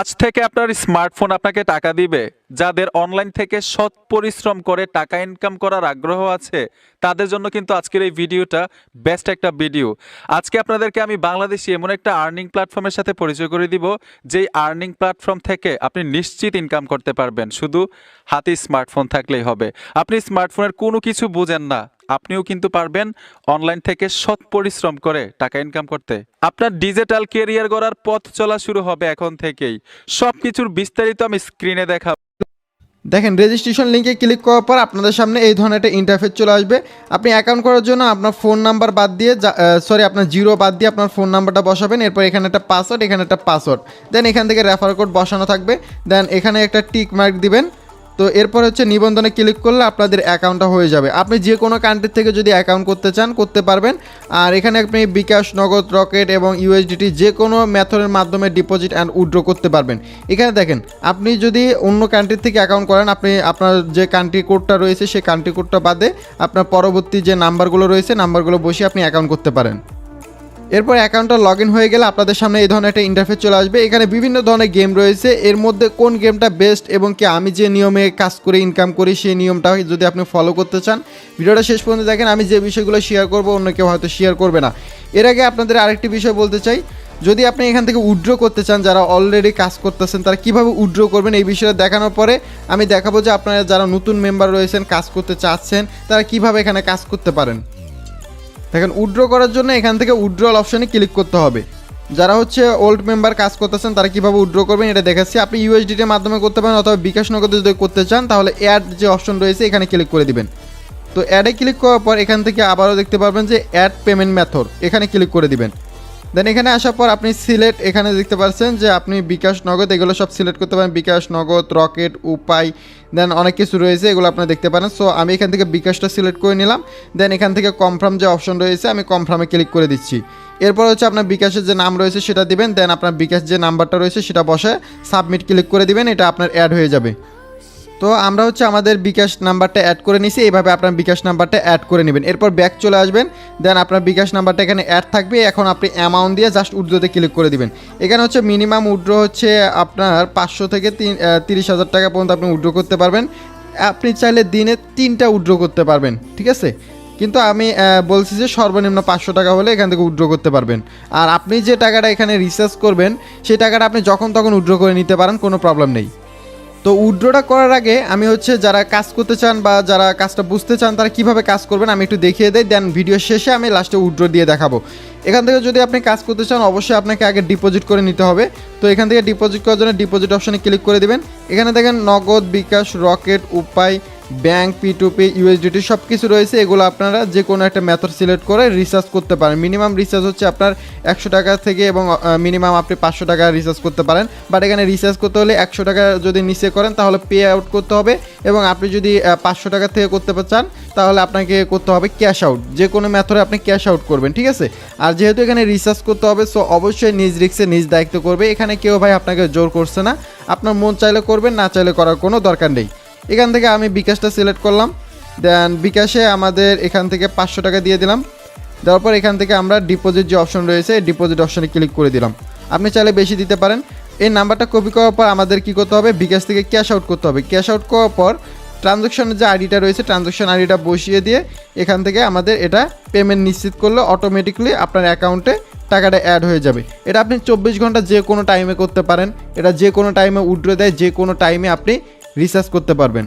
আজ থেকে আপনার স্মার্টফোন আপনাকে টাকা দিবে? যাদের অনলাইন থেকে সৎ পরিশ্রম করে টাকা ইনকাম করার আগ্রহ আছে, তাদের জন্য কিন্তু আজকের এই ভিডিওটা বেস্ট একটা ভিডিও আজকে আপনাদেরকে আমি বাংলাদেশি এমন একটা আর্নিং প্ল্যাটফর্মের সাথে পরিচয় করে দিব, যেই আর্নিং প্ল্যাটফর্ম থেকে আপনি নিশ্চিত ইনকাম করতে পারবেন। শুধু হাতে স্মার্টফোন থাকলেই হবে। আপনি স্মার্টফোনের কোনো কিছু বুঝেন না, আপনিও কিন্তু পারবেন অনলাইন থেকে সৎ পরিশ্রম করে টাকা ইনকাম করতে। আপনার ডিজিটাল কেরিয়ার গড়ার পথ চলা শুরু হবে এখন থেকেই। সব কিছুর বিস্তারিত আমি স্ক্রিনে দেখা দেখেন রেজিস্ট্রেশন লিঙ্কে ক্লিক করার পর আপনাদের সামনে এই ধরনের একটা ইন্টারফেস চলে আসবে। আপনি অ্যাকাউন্ট করার জন্য আপনার ফোন নাম্বার বাদ দিয়ে সরি আপনার জিরো বাদ দিয়ে আপনার ফোন নাম্বারটা বসাবেন। এরপর এখানে একটা পাসওয়ার্ড এখানে একটা পাসওয়ার্ড দেন এখান থেকে রেফার কোড বসানো থাকবে। দেন এখানে একটা টিক মার্ক দিবেন। তো এরপর হচ্ছে নিবন্ধনে ক্লিক করলে আপনাদের অ্যাকাউন্টটা হয়ে যাবে। আপনি যে কোনো কান্ট্রি থেকে যদি অ্যাকাউন্ট করতে চান, করতে পারবেন। আর এখানে আপনি বিকাশ, নগদ, রকেট এবং ইউএসডিটি যে কোনো মেথডের মাধ্যমে ডিপোজিট অ্যান্ড উইথড্র করতে পারবেন। এখানে দেখেন, আপনি যদি অন্য কান্ট্রি থেকে অ্যাকাউন্ট করেন, আপনি আপনার যে কান্ট্রি কোডটা রয়েছে, সেই কান্ট্রি কোডটা বাদে আপনার পরবর্তী যে নাম্বারগুলো রয়েছে নাম্বারগুলো বসে আপনি অ্যাকাউন্ট করতে পারেন। এরপর অ্যাকাউন্টটা লগ ইন হয়ে গেলে আপনাদের সামনে এই ধরনের একটা ইন্টারফেস চলে আসবে। এখানে বিভিন্ন ধরনের গেম রয়েছে। এর মধ্যে কোন গেমটা বেস্ট এবং কি আমি যে নিয়মে কাজ করে ইনকাম করি সেই নিয়মটা যদি আপনি ফলো করতে চান। ভিডিওটা শেষ পর্যন্ত দেখেন, আমি যে বিষয়গুলো শেয়ার করব, অন্য কেউ হয়তো শেয়ার করবে না। এর আগে আপনাদের আরেকটি বিষয় বলতে চাই, যদি আপনি এখান থেকে উইড্রো করতে চান, যারা অলরেডি কাজ করতেছেন, তারা কীভাবে উইড্রো করবেন এই বিষয়ে দেখানোর পরে আমি দেখাবো যে আপনারা যারা নতুন মেম্বার রয়েছেন, কাজ করতে চাচ্ছেন, তারা কীভাবে এখানে কাজ করতে পারেন। দেখেন উইড্র করার জন্য এখান থেকে উইড্রল অপশনে ক্লিক করতে হবে। যারা হচ্ছে ওল্ড মেম্বার কাজ করতেছেন, তারা কীভাবে উইড্রো করবেন, এটা দেখাচ্ছি। আপনি ইউএসডিটির মাধ্যমে করতে পারেন অথবা বিকাশ নগদে যদি করতে চান, তাহলে অ্যাড যে অপশন রয়েছে, এখানে ক্লিক করে দিবেন। তো অ্যাডে ক্লিক করার পর এখান থেকে আবারও দেখতে পারবেন যে অ্যাড পেমেন্ট মেথড এখানে ক্লিক করে দিবেন। দেন এখানে আসার পর আপনি সিলেক্ট এখানে দেখতে পাচ্ছেন যে আপনি বিকাশ নগদ, এগুলো সব সিলেক্ট করতে পারেন। বিকাশ নগদ রকেট উপায় দেন অনেক কিছু রয়েছে, এগুলো আপনারা দেখতে পারেন। সো আমি এখান থেকে বিকাশটা সিলেক্ট করে নিলাম। দেন এখান থেকে কনফার্ম যে অপশন রয়েছে, আমি কনফার্মে ক্লিক করে দিচ্ছি। এরপর হচ্ছে আপনার বিকাশের যে নাম রয়েছে, সেটা দিবেন। দেন আপনার বিকাশ যে নাম্বারটা রয়েছে, সেটা বসে সাবমিট ক্লিক করে দিবেন। এটা আপনার অ্যাড হয়ে যাবে। তো আমরা হচ্ছে আমাদের বিকাশ নাম্বারটা অ্যাড করে নিছি, এইভাবে আপনার বিকাশ নাম্বারটা অ্যাড করে নেবেন। এরপর ব্যাক চলে আসবেন দেন আপনার বিকাশ নাম্বারটা এখানে অ্যাড থাকবে, এখন আপনি অ্যামাউন্ট দিয়ে জাস্ট উড্রোতে ক্লিক করে দিবেন। এখানে হচ্ছে মিনিমাম উড্রো হচ্ছে আপনার পাঁচশো থেকে তিন তিরিশ হাজার টাকা পর্যন্ত আপনি উড্রো করতে পারবেন। আপনি চাইলে দিনে তিনটা উড্রো করতে পারবেন, ঠিক আছে? কিন্তু আমি বলছি যে সর্বনিম্ন পাঁচশো টাকা হলে এখান থেকে উড্রো করতে পারবেন। আর আপনি যে টাকাটা এখানে রিচার্জ করবেন, সেই টাকাটা আপনি যখন তখন উড্রো করে নিতে পারেন, কোনো প্রবলেম নেই। তো উইড্রোটা করার আগে আমি হচ্ছে যারা কাজ করতে চান বা যারা কাজটা বুঝতে চান, তারা কীভাবে কাজ করবেন আমি একটু দেখিয়ে দেয় দেন ভিডিও শেষে আমি লাস্টে উইড্রো দিয়ে দেখাবো। এখান থেকে যদি আপনি কাজ করতে চান, অবশ্যই আপনাকে আগে ডিপোজিট করে নিতে হবে। তো এখান থেকে ডিপোজিট করার জন্য ডিপোজিট অপশানে ক্লিক করে দেবেন। এখানে দেখেন Nagad bKash Rocket Upay bank P to P USDT সব কিছু রয়েছে। এগুলো আপনারা যে কোনো একটা মেথড সিলেক্ট করে রিচার্জ করতে পারেন। মিনিমাম রিচার্জ হচ্ছে আপনার একশো টাকা থেকে এবং মিনিমাম আপনি পাঁচশো টাকা রিচার্জ করতে পারেন। বাট এখানে রিচার্জ করতে হলে একশো টাকা যদি নিচে করেন, তাহলে পে আউট করতে হবে। এবং আপনি যদি পাঁচশো টাকা থেকে করতে চান, তাহলে আপনাকে করতে হবে ক্যাশ আউট যে কোনো মেথডে আপনি ক্যাশ আউট করবেন, ঠিক আছে? আর যেহেতু এখানে রিচার্জ করতে হবে সো অবশ্যই নিজ রিক্সে নিজ দায়িত্ব করবে। এখানে কেউ ভাই আপনাকে জোর করছে না। আপনার মন চাইলে করবেন, না চাইলে করার কোনো দরকার নেই। এখান থেকে আমি বিকাশটা সিলেক্ট করলাম। দেন বিকাশে আমাদের এখান থেকে পাঁচশো টাকা দিয়ে দিলাম। দেওয়ার পর এখান থেকে আমরা ডিপোজিট যে অপশন রয়েছে ডিপোজিট অপশনে ক্লিক করে দিলাম। আপনি চাইলে বেশি দিতে পারেন। এই নাম্বারটা কপি করার পর আমাদের কি করতে হবে? বিকাশ থেকে ক্যাশ আউট করতে হবে। ক্যাশ আউট করার পর ট্রানজ্যাকশনের যে আইডিটা রয়েছে ট্রানজ্যাকশন আইডিটা বসিয়ে দিয়ে এখান থেকে আমাদের এটা পেমেন্ট নিশ্চিত করলে অটোমেটিকলি আপনার অ্যাকাউন্টে টাকাটা অ্যাড হয়ে যাবে। এটা আপনি চব্বিশ ঘণ্টা যে কোনো টাইমে করতে পারেন। এটা যে কোনো টাইমে উইড্রো দেয়, যে কোনো টাইমে আপনি রিচার্জ করতে পারবেন।